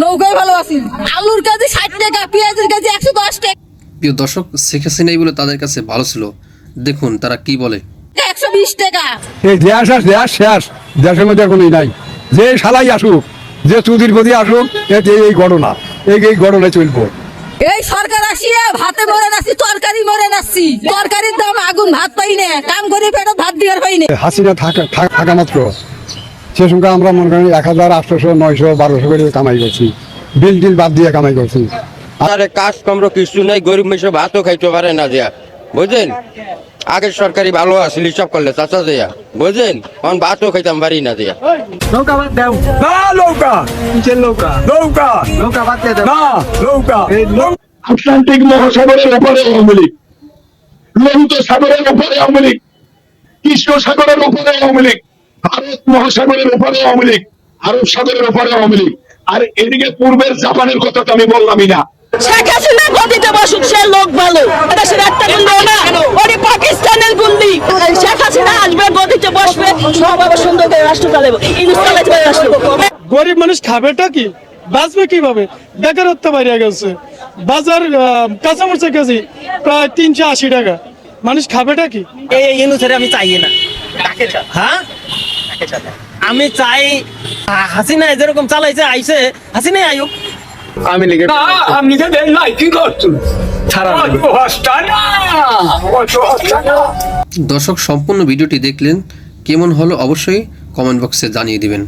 নৌকায় ভালো আছি। আলুর কেজি ষাট টাকা পেঁয়াজের কেজি একশো দশ টাকা। প্রিয় দর্শক শেখ হাসিনাই বলে তাদের কাছে ভালো ছিল। দেখুন তারা কি বলে। একশো বিশ টাকা। এই দেশ আর দেশ শেষ দেশের মধ্যে কোনোই নাই। যে সালাই আসুক যে চুদির আসুক এতে এই ঘটনা। এই এই ঘটনা চলবো। এই সরকার আসিয়া ভাতে মরে নাচ্ছি তরকারি মরে নাচ্ছি তরকারির দাম আগুন ভাত পাই না। কাম করে পেটে ভাত দিয়ার পাই না। হাসিনা থাকা থাকা মাত্র। সে সঙ্গে আমরা মনে করি এক হাজার আটশোশো নয়শো বারোশো করে কামাই করছি। বিল টিল বাদ দিয়ে কামাই করছি। আরে কাজ কমরো কিছু নাই গরিব মেশে ভাতও খাইতে পারে না দিয়া বুঝলেন আগের সরকারি ভালো আসলে সব করলে চাচা দিয়া বুঝলেন এখন ভাতও খাইতাম পারি না দিয়া না নৌকা! নৌকা? নৌকা! না নৌকা! আটলান্টিক মহাসাগরের ওপরে আওয়ামী লীগ। লোহিত সাগরের ওপরে আওয়ামী লীগ। কৃষ্ণ সাগরের ওপরে আওয়ামী লীগ। ভারত মহাসাগরের ওপরে আওয়ামী লীগ আরব সাগরের ওপরে আওয়ামী লীগ আর এদিকে পূর্বের জাপানের কথা তো আমি বললামই না শেখ হাসিনা গদিতে বসুক সে লোক ভালো দেশের একটা গুন্ডি না ওরে পাকিস্তানের গুন্ডি শেখ হাসিনা আসবে গদিতে বসবে সব সুন্দর করে রাষ্ট্র চালাবো ইংলিশ চালাতে রাষ্ট্র গরিব মানুষ খাবেটা কি বাঁচবে কীভাবে বেকারত্ব বাড়িয়ে গেছে বাজার কাঁচামরিচের কেজি প্রায় তিনশো আশি টাকা মানুষ খাবেটা কি এই আমি চাই না হ্যাঁ আমি চাই হাসিনা যেরকম চালাইছে আইছে হাসিনাই আয়ুক দর্শক সম্পূর্ণ ভিডিওটি দেখলেন কেমন হলো অবশ্যই কমেন্ট বক্সে জানিয়ে দিবেন।